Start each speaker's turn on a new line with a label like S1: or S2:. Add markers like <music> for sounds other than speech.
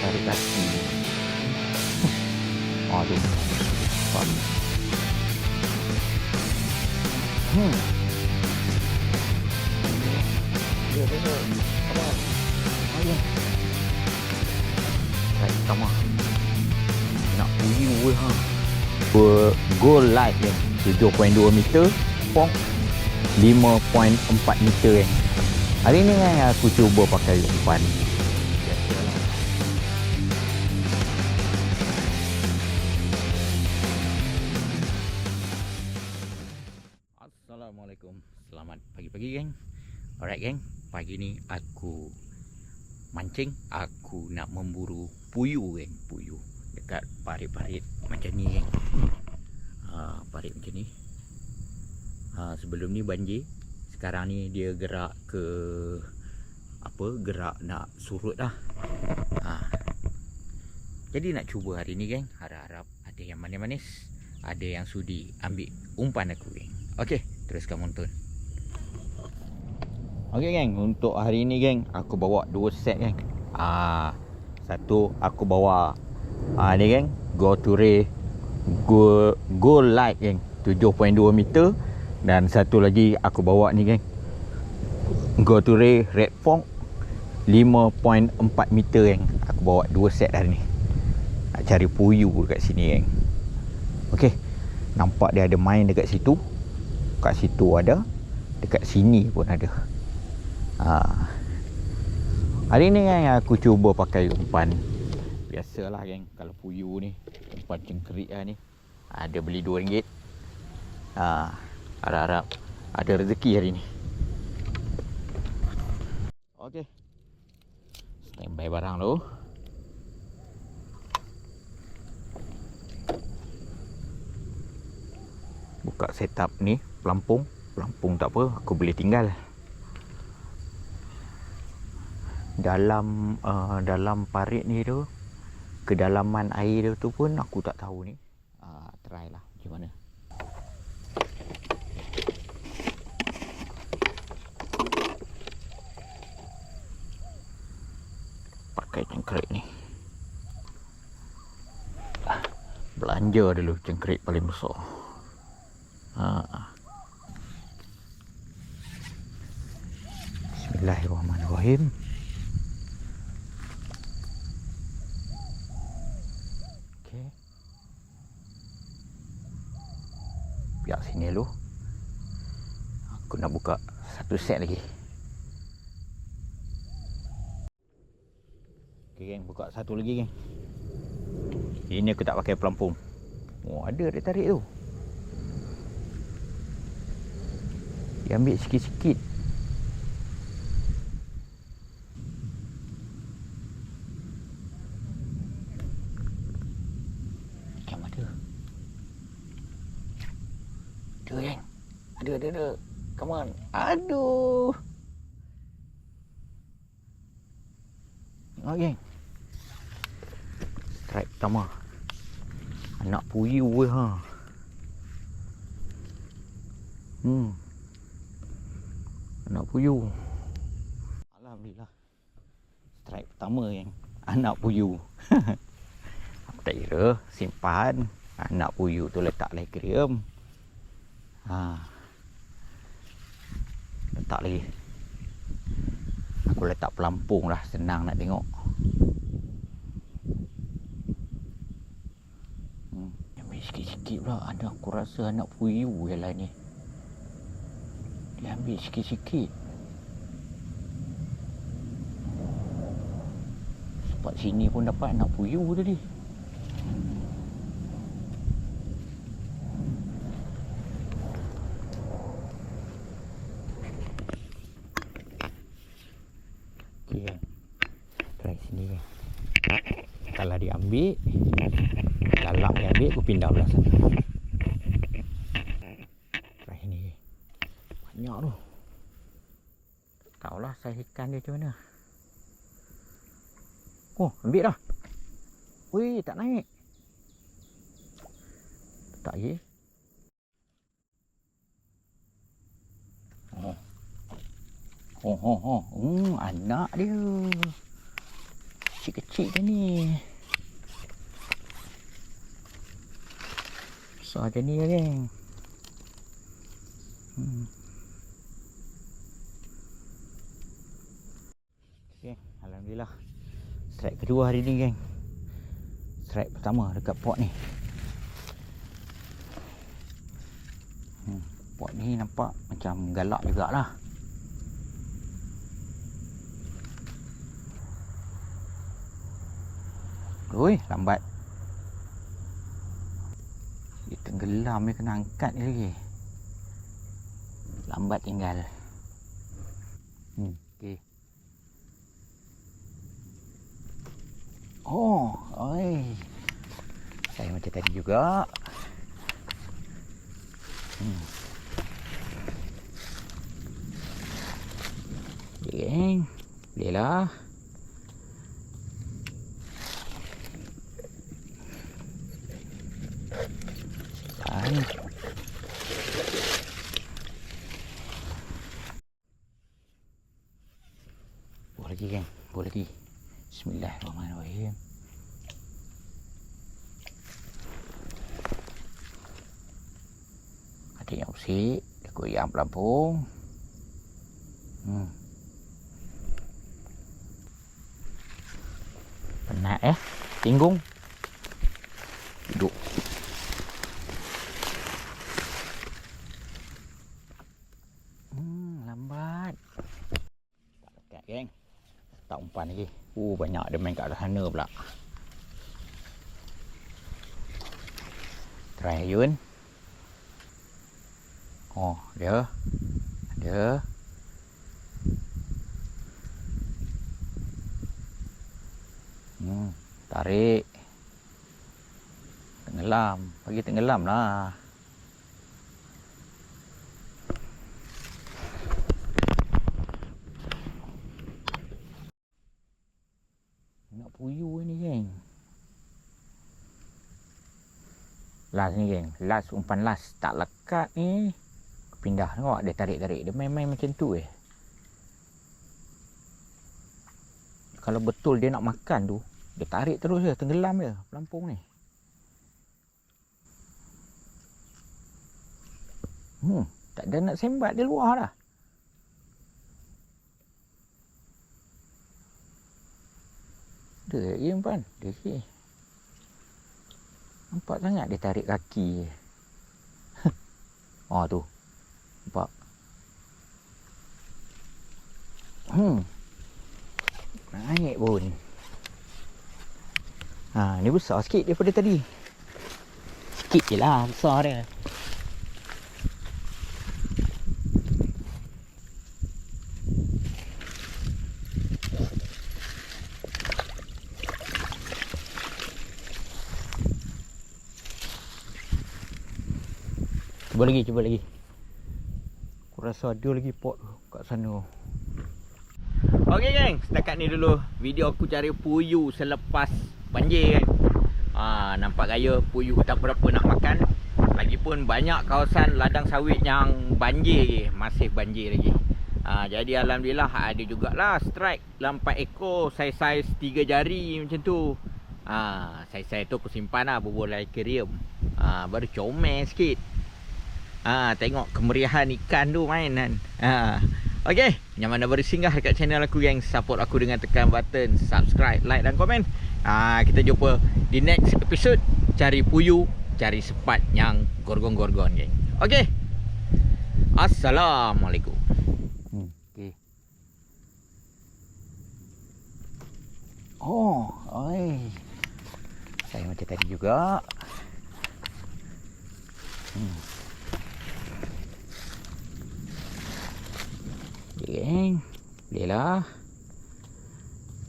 S1: tarik kaki. Aduh. Pak. Hmm. Ya, ya, ya. Apa? Ayo. Baik, sama. Nak puyuh weh ha. Goal light dia. 7.2 meter. Pong 5.4 meter kan. Hari ni kan aku cuba pakai umpan. Assalamualaikum. Selamat pagi-pagi geng. Alright geng. Pagi ni aku mancing. Aku nak memburu puyuh geng. Puyuh dekat parit-parit macam ni geng. Ha, parit macam ni. Ha, sebelum ni banjir. Sekarang ni dia gerak ke apa? Gerak nak surut dah. Ha. Jadi nak cuba hari ni geng. Harap-harap ada yang manis-manis. Ada yang sudi ambil umpan aku geng. Okey, teruskan menonton. Okey geng, untuk hari ni geng, aku bawa dua set geng. Ah, satu aku bawa ah ni geng, Go Ray Go Go Light geng, 7.2 meter dan satu lagi aku bawa ni geng. Go Ray Red Fong 5.4 meter geng. Aku bawa dua set hari ni. Nak cari puyuh dekat sini geng. Okey. Nampak dia ada main dekat situ. Kat situ ada. Dekat sini pun ada. Ha. Hari ni kan aku cuba pakai umpan. Biasalah geng kalau puyuh ni. Umpan cengkerik lah ni. Ada beli RM2. Ha. Harap-harap ada rezeki hari ni. Okey. Standby barang dulu. buka setup ni pelampung pelampung tak apa aku boleh tinggal. Dalam uh, dalam parit ni tu kedalaman air dia tu pun aku tak tahu ni. Uh, try lah macam mana. Pakai cengkerik ni. Ah, belanja dulu cengkerik paling besar Ha. Bismillahirrahmanirrahim. Okey. Biar sini dulu. Aku nak buka satu set lagi. Okey geng, buka satu lagi geng. Ini aku tak pakai pelampung. Oh, ada dia tarik tu. Dia ambil sikit-sikit. Macam ada. Ada kan? Ada, ada, ada. Come on. Aduh. Tengok geng. Strike pertama. Anak puyuh weh ha. Hmm. Anak puyuh. Alhamdulillah. Strike pertama yang anak puyuh. <laughs> Tak kira simpan anak puyuh tu letak dalam aquarium. Ha. Letak lagi. Aku letak pelampung lah senang nak tengok. Hmm. Sikit-sikit pula ada aku rasa anak puyuh yang lain ni. Dia ambil sikit-sikit. Sebab sini pun dapat anak puyuh tadi. Kalau dia ambil, lalap dia ambil, aku pindah belah sana. nhỏ ni. Banyak tu. Tahulah thịt ikan dia macam mana. Oh, ambil dah. Ui, tak naik. Tak ye. Oh. Oh, oh, oh. Hmm, anak dia. Kecil-kecil cái ni. Besar je ni geng. Hmm. Okay, Alhamdulillah. Strike kedua hari ni geng. Strike pertama dekat pot ni. Hmm, pot ni nampak macam galak jugalah. Oi, lambat. Tenggelam ni kena angkat ni lagi. Lambat tinggal. Hmm, okey. Oh, oi. Saya macam tadi juga. Hmm. Geng. Boleh lah. Geng. Boleh lagi. Bismillahirrahmanirrahim. Ada yang usik. Dia goyang pelampung. Hmm. Penat eh. Tinggung. Duduk. Hmm, lambat. Tak lekat geng. Tak umpan lagi. Uh, banyak dia main kat sana pula. Try Yun. Oh, dia. Ada. Hmm, tarik. Tenggelam. Bagi tenggelam lah. Nak puyuh ni geng. Last ni geng. Last umpan last. Tak lekat ni. Pindah tengok dia tarik-tarik. Dia main-main macam tu eh. Kalau betul dia nak makan tu. Dia tarik terus je. Tenggelam je. Pelampung ni. Hmm. Tak ada nak sembat dia luar dah. Dia ya umpan. Dia ke. Nampak sangat dia tarik kaki. oh <laughs> tu. Nampak. Hmm. Naik pun. Ha, ni besar sikit daripada tadi. Sikit je lah besar dia. Cuba lagi, cuba lagi. Aku rasa ada lagi pot kat sana. Okey geng, setakat ni dulu video aku cari puyuh selepas banjir kan. Ha, nampak gaya puyuh tak berapa nak makan. Lagipun banyak kawasan ladang sawit yang banjir lagi, masih banjir lagi. Ha, jadi alhamdulillah ada jugalah strike lampat ekor saiz-saiz 3 jari macam tu. Ha, saiz-saiz tu aku simpan lah berbual aquarium. Ha, baru comel sikit. Ha, tengok kemeriahan ikan tu main kan. Ha. Okey, yang mana baru singgah dekat channel aku geng, support aku dengan tekan button subscribe, like dan komen. Ha, kita jumpa di next episode cari puyuh, cari sepat yang gorgon-gorgon geng. Okey. Assalamualaikum. Hmm. Oh, oi. Saya macam tadi juga. Hmm. Geng. Boleh lah.